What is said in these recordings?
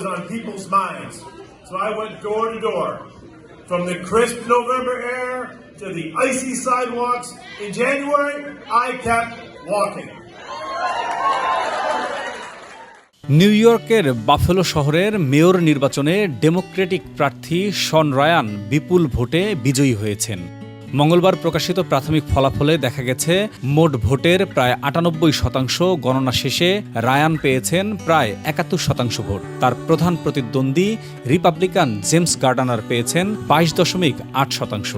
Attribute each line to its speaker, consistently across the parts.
Speaker 1: was on people's minds. So I went door to door. From the crisp November air to the icy sidewalks in January, I kept walking.
Speaker 2: New ইয়র্কের Buffalo শহরের মেয়র নির্বাচনে Democratic প্রার্থী Sean Ryan বিপুল ভোটে বিজয়ী হয়েছেন মঙ্গলবার প্রকাশিত প্রাথমিক ফলাফলে দেখা গেছে, মোট ভোটের প্রায় আটানব্বই শতাংশ গণনা শেষে রায়ান পেয়েছেন প্রায় একাত্তর শতাংশ ভোট। তার প্রধান প্রতিদ্বন্দ্বী রিপাবলিকান জেমস গার্ডানার পেয়েছেন বাইশ দশমিক আট শতাংশ।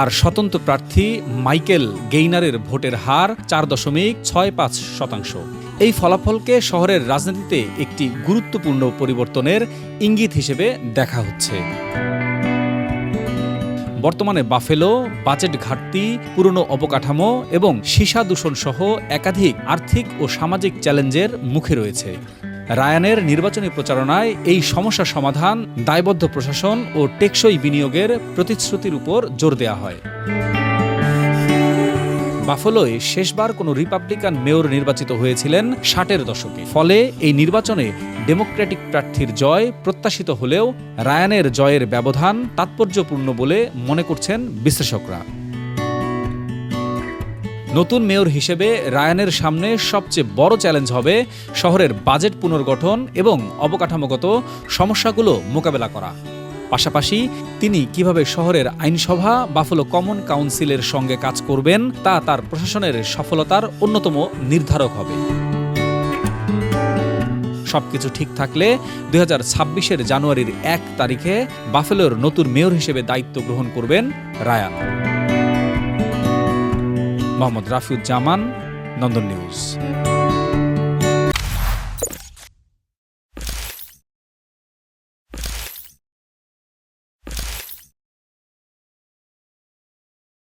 Speaker 2: আর স্বতন্ত্র প্রার্থী মাইকেল গেইনারের ভোটের হার চার দশমিক ছয় পাঁচ শতাংশ। এই ফলাফলকে শহরের রাজনীতিতে একটি গুরুত্বপূর্ণ পরিবর্তনের ইঙ্গিত হিসেবে দেখা হচ্ছে। বর্তমানে বাফেলো, বাজেট ঘাটতি, পুরনো অবকাঠামো এবং সীসা দূষণ সহ একাধিক আর্থিক ও সামাজিক চ্যালেঞ্জের মুখে রয়েছে। রায়ানের নির্বাচনী প্রচারণায় এই সমস্যা সমাধান দায়বদ্ধ প্রশাসন ও টেকসই বিনিয়োগের প্রতিশ্রুতির উপর জোর দেওয়া হয়। বাফলোয় শেষবার কোনো রিপাবলিকান মেয়র নির্বাচিত হয়েছিলেন ষাটের দশকে। ফলে এই নির্বাচনে ডেমোক্রেটিক প্রার্থীর জয় প্রত্যাশিত হলেও রায়ানের জয়ের ব্যবধান তাৎপর্যপূর্ণ বলে মনে করছেন বিশ্লেষকরা। নতুন মেয়র হিসেবে রায়ানের সামনে সবচেয়ে বড় চ্যালেঞ্জ হবে শহরের বাজেট পুনর্গঠন এবং অবকাঠামোগত সমস্যাগুলো মোকাবেলা করা। পাশাপাশি তিনি কীভাবে শহরের আইনসভা, বাফলো কমন কাউন্সিলের সঙ্গে কাজ করবেন, তা তার প্রশাসনের সফলতার অন্যতম নির্ধারক হবে। সবকিছু ঠিক থাকলে দুই হাজার ছাব্বিশের জানুয়ারির এক তারিখে বাফেলোর নতুন মেয়র হিসেবে দায়িত্ব গ্রহণ করবেন রায়ান। মোহাম্মদ রাফিউজ্জামান, নন্দন নিউজ।